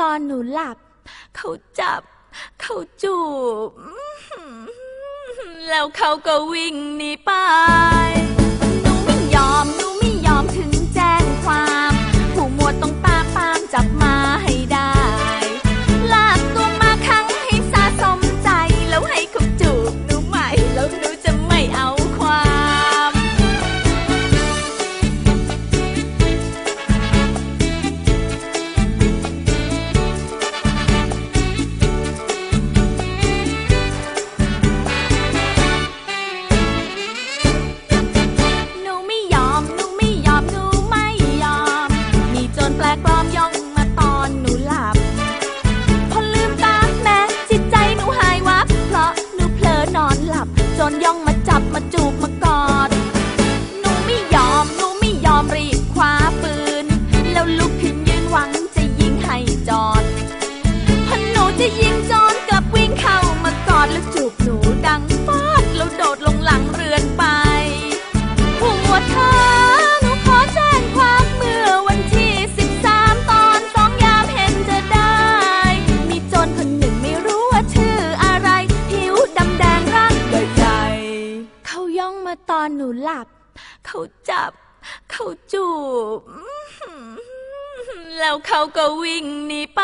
ตอนหนูหลับ เขาจับ เขาจูบ แล้วเขาก็วิ่งหนีไป มาจับมาจูบมา ตอนหนูหลับ เขาจับ เขาจูบ แล้วเขาก็วิ่งหนีไป